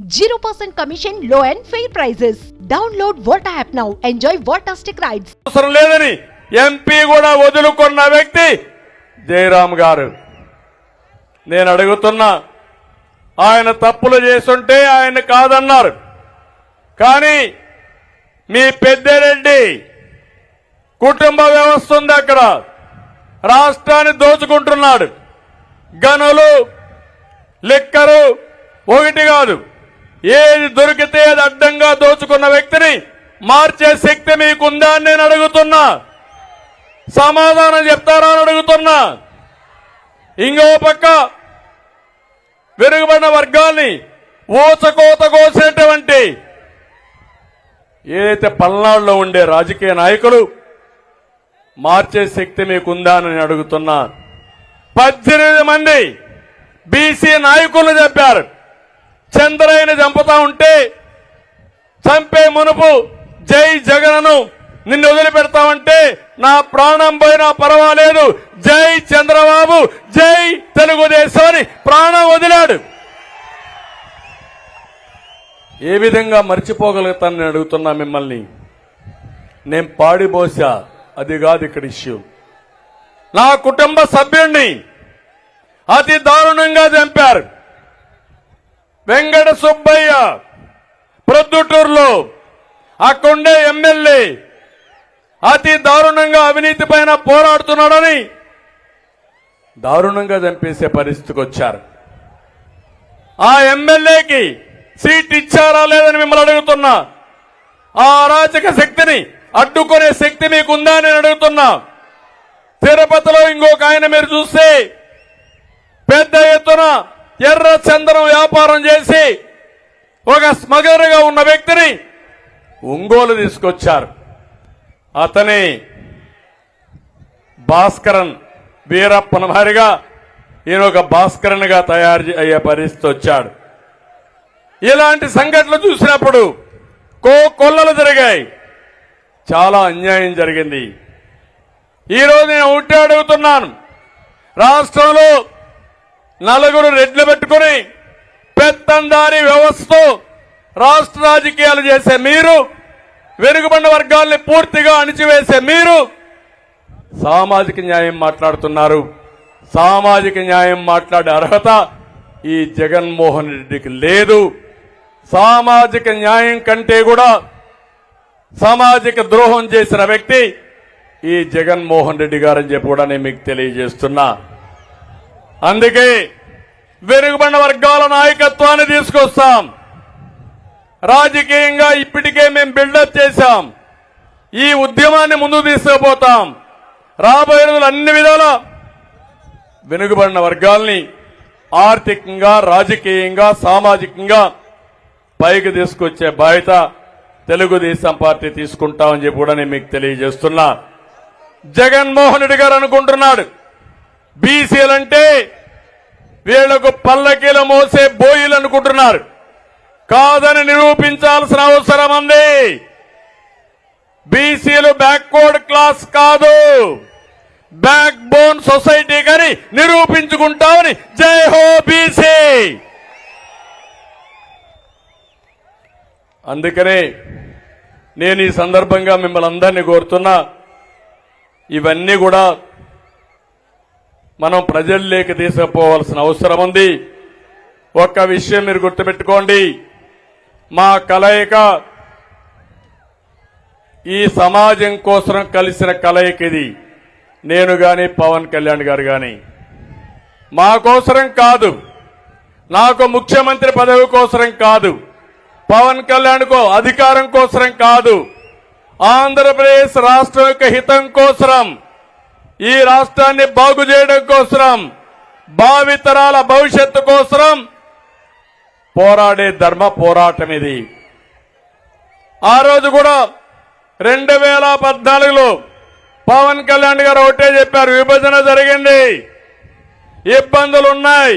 0% commission, low and fair prices. Download Volta app now enjoy Voltastic rides అవసరం లేదని MP కూడా వదులుకున్న వ్యక్తి జయరామ్ గారు. నేను అడుగుతున్నా ఆయన తప్పులు చేస్తుంటే ఆయన కాదన్నారు. కానీ మీ పెద్దిరెడ్డి కుటుంబ వ్యవస్థ ఉంది అక్కడ. రాష్ట్రాన్ని దోచుకుంటున్నాడు. గనులు లెక్కరు ఒకటి కాదు. ఏది దొరికితే అది అడ్డంగా దోచుకున్న వ్యక్తిని మార్చే శక్తి మీకుందా అని నేను అడుగుతున్నా. సమాధానం చెప్తారా అని అడుగుతున్నా. ఇంకో పక్క వెనుకబడిన వర్గాల్ని ఊచకోత కోసేటువంటి ఏదైతే పల్నాడులో ఉండే రాజకీయ నాయకులు మార్చే శక్తి మీకుందా అని అడుగుతున్నా. పద్దెనిమిది మంది బీసీ నాయకులు చెప్పారు చంద్రయ్యని చంపుతా ఉంటే చంపే మునుపు జై జగన్ను నిన్ను వదిలిపెడతామంటే నా ప్రాణం పోయినా పర్వాలేదు. జై చంద్రబాబు జై తెలుగుదేశం అని ప్రాణం వదిలాడు. ఏ విధంగా మర్చిపోగలుగుతానని అడుగుతున్నా మిమ్మల్ని? నేను పాడిపోసా అది కాదు ఇక్కడ ఇష్యూ. నా కుటుంబ సభ్యుణ్ణి అతి దారుణంగా చంపారు. వెంకట సుబ్బయ్య ప్రొద్దుటూరులో అక్కడుండే ఎమ్మెల్యే అతి దారుణంగా అవినీతి పైన పోరాడుతున్నాడని దారుణంగా చంపేసే పరిస్థితికి వచ్చారు. ఆ ఎమ్మెల్యేకి సీట్ ఇచ్చారా లేదని మిమ్మల్ని అడుగుతున్నా. ఆ అరాచక శక్తిని అడ్డుకునే శక్తి మీకుందా అని నేను అడుగుతున్నా. తిరుపతిలో ఇంకొక ఆయన మీరు చూస్తే పెద్ద ఎత్తున ఎర్ర చందనం వ్యాపారం చేసి ఒక స్మగర్గా ఉన్న వ్యక్తిని ఒంగోలు తీసుకొచ్చారు. అతని భాస్కరన్ వీరప్పన మారిగా ఈయన ఒక భాస్కరన్గా తయారు అయ్యే పరిస్థితి వచ్చాడు. ఇలాంటి సంఘటనలు చూసినప్పుడు కో కొల్లలు జరిగాయి చాలా అన్యాయం జరిగింది. ఈరోజు నేను ఒకటే అడుగుతున్నాను. రాష్ట్రంలో నలుగురు రెడ్లు పెట్టుకుని పెత్తందారి వ్యవస్థ రాష్ట్ర రాజకీయాలు చేసే మీరు వెనుకబడిన వర్గాల్ని పూర్తిగా అణిచివేసే మీరు సామాజిక న్యాయం మాట్లాడుతున్నారు. సామాజిక న్యాయం మాట్లాడే అర్హత ఈ జగన్మోహన్ రెడ్డికి లేదు. సామాజిక న్యాయం కంటే కూడా సామాజిక ద్రోహం చేసిన వ్యక్తి ఈ జగన్మోహన్ రెడ్డి గారని చెప్పి కూడా నేను మీకు తెలియజేస్తున్నా. అందుకే వెనుకబడిన వర్గాల నాయకత్వాన్ని తీసుకొస్తాం. రాజకీయంగా ఇప్పటికే మేము బిల్డప్ చేశాం. ఈ ఉద్యమాన్ని ముందుకు తీసుకుపోతాం. రాబోయే రోజులు అన్ని విధాల వెనుకబడిన వర్గాల్ని ఆర్థికంగా రాజకీయంగా సామాజికంగా పైకి తీసుకొచ్చే బాధ్యత తెలుగుదేశం పార్టీ తీసుకుంటామని చెప్పి కూడా నేను మీకు తెలియజేస్తున్నా. జగన్మోహన్ రెడ్డి గారు అనుకుంటున్నాడు. బీసీలంటే వీళ్ళకు పల్లకీల మోసే బోయిలు అనుకుంటున్నారు. కాదని నిరూపించాల్సిన అవసరం ఉంది. బీసీలు బ్యాక్వర్డ్ క్లాస్ కాదు. బ్యాక్ బోన్ సొసైటీ కానీ నిరూపించుకుంటామని జై హో బీసీ. అందుకనే నేను ఈ సందర్భంగా మిమ్మల్ని అందరినీ కోరుతున్నా ఇవన్నీ కూడా మనం ప్రజల్లోకి తీసుకుపోవాల్సిన అవసరం ఉంది. ఒక్క విషయం మీరు గుర్తుపెట్టుకోండి. మా కలయిక ఈ సమాజం కోసం కలిసిన కలయిక ఇది. నేను కానీ పవన్ కళ్యాణ్ గారు కానీ మా కోసరం కాదు. నాకు ముఖ్యమంత్రి పదవి కోసరం కాదు. పవన్ కళ్యాణ్కు అధికారం కోసరం కాదు. ఆంధ్రప్రదేశ్ రాష్ట్రం యొక్క హితం కోసరం. ఈ రాష్ట్రాన్ని బాగు చేయడం కోసరం భావితరాల భవిష్యత్తు కోసరం పోరాడే ధర్మ పోరాటం ఇది ఆ రోజు కూడా రెండు వేల పద్నాలుగులో పవన్ కళ్యాణ్ గారు ఒకటే చెప్పారు విభజన జరిగింది ఇబ్బందులు ఉన్నాయి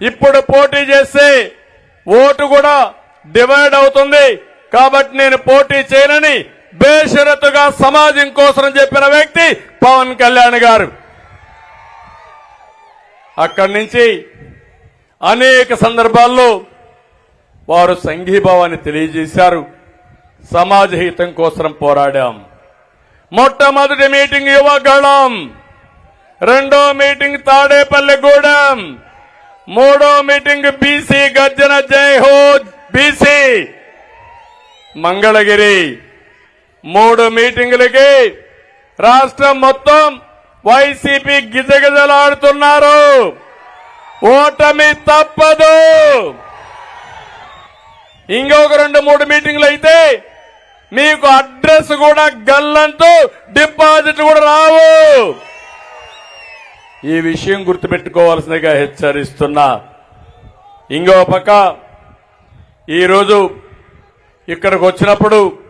ఇప్పుడు పోటీ చేస్తే ఓటు కూడా డివైడ్ అవుతుంది కాబట్టి నేను పోటీ చేయనని బేషరతుగా సమాజం కోసం చెప్పిన వ్యక్తి పవన్ కళ్యాణ్ గారు. అక్కడి నుంచి అనేక సందర్భాల్లో వారు సంఘీభావాన్ని తెలియజేశారు. సమాజ హితం కోసం పోరాడాం. మొట్టమొదటి మీటింగ్ యువగళం. రెండో మీటింగ్ తాడేపల్లిగూడెం మూడో మీటింగ్ బీసీ గర్జన జై హో బీసీ మంగళగిరి. మూడు మీటింగులకి రాష్ట్రం మొత్తం వైసీపీ గిజగిజలాడుతున్నారు. ఓటమి తప్పదు. ఇంకొక రెండు మూడు మీటింగ్లు అయితే మీకు అడ్రస్ కూడా గల్లంతు డిపాజిట్ కూడా రావు. ఈ విషయం గుర్తుపెట్టుకోవాల్సిందిగా హెచ్చరిస్తున్నా. ఇంకో పక్క ఈరోజు ఇక్కడికి వచ్చినప్పుడు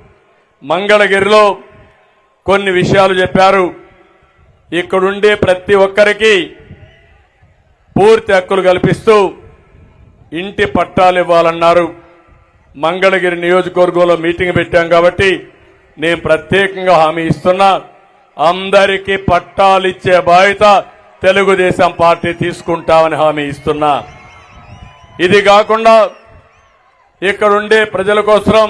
మంగళగిరిలో కొన్ని విషయాలు చెప్పారు. ఇక్కడుండే ప్రతి ఒక్కరికి పూర్తి హక్కులు కల్పిస్తూ ఇంటి పట్టాలు ఇవ్వాలన్నారు. మంగళగిరి నియోజకవర్గంలో మీటింగ్ పెట్టాం కాబట్టి నేను ప్రత్యేకంగా హామీ ఇస్తున్నా. అందరికీ పట్టాలు ఇచ్చే బాధ్యత తెలుగుదేశం పార్టీ తీసుకుంటామని హామీ ఇస్తున్నా. ఇది కాకుండా ఇక్కడుండే ప్రజల కోసం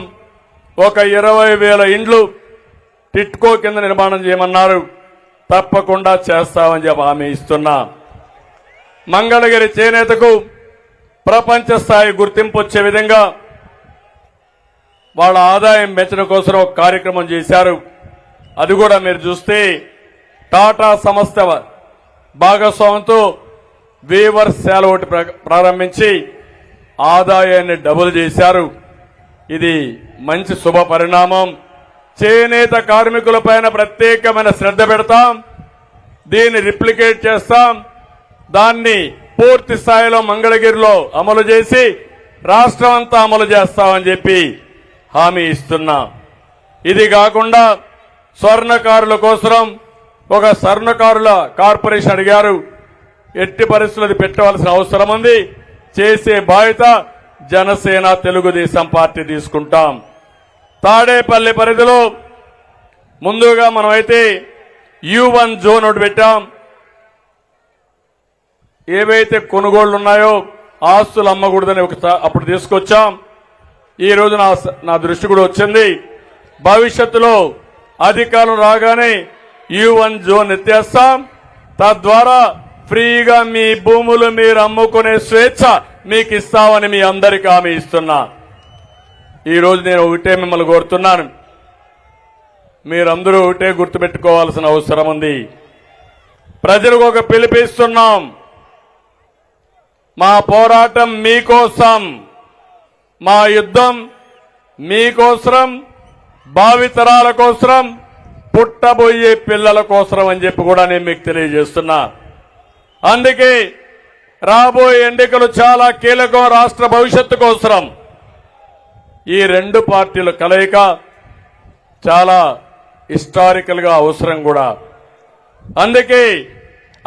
ఒక ఇరవై వేల ఇండ్లు టిట్కో కింద నిర్మాణం చేయమన్నారు. తప్పకుండా చేస్తామని చెప్పి హామీ ఇస్తున్నా. మంగళగిరి చేనేతకు ప్రపంచ స్థాయి గుర్తింపు వచ్చే విధంగా వాళ్ళ ఆదాయం పెంచడం కోసం ఒక కార్యక్రమం చేశారు. అది కూడా మీరు చూస్తే టాటా సంస్థ భాగస్వామ్యంతో వీవర్ సేల ఒకటి ప్ర- ప్రారంభించి ఆదాయాన్ని డబుల్ చేశారు. ఇది మంచి శుభ పరిణామం. చేనేత కార్మికుల పైన ప్రత్యేకమైన శ్రద్ధ పెడతాం. దీన్ని రిప్లికేట్ చేస్తాం. దాన్ని పూర్తి స్థాయిలో మంగళగిరిలో అమలు చేసి రాష్ట్రం అంతా అమలు చేస్తామని చెప్పి హామీ ఇస్తున్నా. ఇది కాకుండా స్వర్ణకారుల కోసం ఒక స్వర్ణకారుల కార్పొరేషన్ అడిగారు. ఎట్టి పరిస్థితులు పెట్టవలసిన అవసరం ఉంది. చేసే బాధ్యత జనసేన తెలుగుదేశం పార్టీ తీసుకుంటాం. తాడేపల్లి పరిధిలో ముందుగా మనమైతే యూ వన్ జోన్ ఒకటి పెట్టాం. ఏవైతే కొనుగోళ్ళు ఉన్నాయో ఆస్తులు అమ్మకూడదని ఒక అప్పుడు తీసుకొచ్చాం. ఈ రోజు నా నా దృష్టి కూడా వచ్చింది. భవిష్యత్తులో అధికారులు రాగానే యూ వన్ జోన్ ఎత్తేస్తాం. తద్వారా ఫ్రీగా మీ భూములు మీరు అమ్ముకునే స్వేచ్ఛ మీకు ఇస్తామని మీ అందరికీ హామీ ఇస్తున్నా. ఈరోజు నేను ఒకటే మిమ్మల్ని కోరుతున్నాను. మీరందరూ ఒకటే గుర్తుపెట్టుకోవాల్సిన అవసరం ఉంది. ప్రజలకు ఒక పిలిపిస్తున్నాం. మా పోరాటం మీకోసం మా యుద్ధం మీకోసం భావితరాల కోసం పుట్టబోయే పిల్లల కోసం అని చెప్పి కూడా నేను మీకు తెలియజేస్తున్నా. అందుకే రాబోయే ఎన్నికలు చాలా కీలకం రాష్ట్ర భవిష్యత్తు కోసం ఈ రెండు పార్టీల కలయిక చాలా హిస్టారికల్గా అవసరం కూడా. అందుకే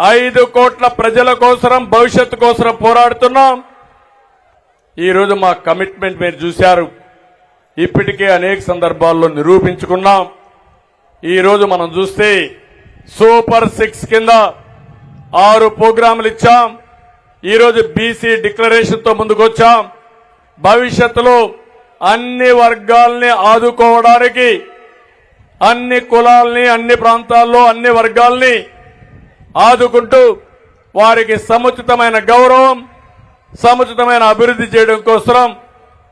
ఐదు కోట్ల ప్రజల కోసం భవిష్యత్తు కోసం పోరాడుతున్నాం. ఈరోజు మా కమిట్మెంట్ మీరు చూశారు. ఇప్పటికే అనేక సందర్భాల్లో నిరూపించుకున్నాం. ఈరోజు మనం చూస్తే సూపర్ సిక్స్ కింద ఆరు ప్రోగ్రాములు ఇచ్చాం. ఈరోజు బీసీ డిక్లరేషన్తో ముందుకొచ్చాం భవిష్యత్తులో అన్ని వర్గాల్ని ఆదుకోవడానికి అన్ని కులాల్ని అన్ని ప్రాంతాల్లో అన్ని వర్గాల్ని ఆదుకుంటూ వారికి సముచితమైన గౌరవం సముచితమైన అభివృద్ధి చేయడం కోసం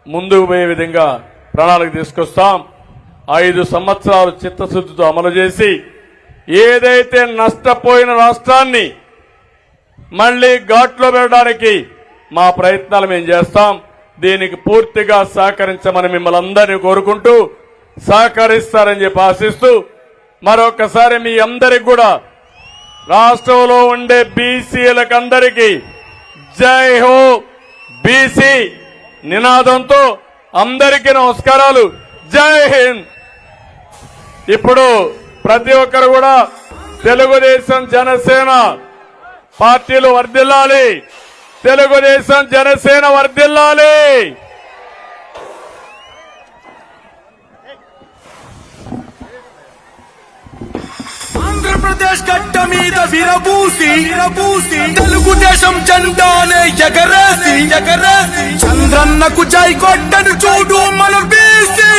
ముందుకు పోయే విధంగా ప్రణాళిక తీసుకొస్తాం. ఐదు సంవత్సరాలు చిత్తశుద్ధితో అమలు చేసి ఏదైతే నష్టపోయిన రాష్ట్రాన్ని మళ్ళీ ఘాట్లో పెట్టడానికి మా ప్రయత్నాలు మేము చేస్తాం. దీనికి పూర్తిగా సహకరించమని మిమ్మల్ని అందరినీ కోరుకుంటూ సహకరిస్తారని చెప్పి ఆశిస్తూ మరొకసారి మీ అందరికి కూడా రాష్ట్రంలో ఉండే బీసీలకు అందరికీ జై హో బీసీ నినాదంతో అందరికీ నమస్కారాలు. జై హింద్. ఇప్పుడు ప్రతి ఒక్కరు కూడా తెలుగుదేశం జనసేన పార్టీలు వర్దిల్లాలి తెలుగుదేశం జనసేన వర్దిల్లాలి ఆంధ్రప్రదేశ్ కాంగ్రెస్ మీద విరబూసి విరబూసి తెలుగుదేశం జెండానే ఎగరేసి ఎగరేసి చంద్రన్నకు జై కొట్టను చూడు మన బీసీ.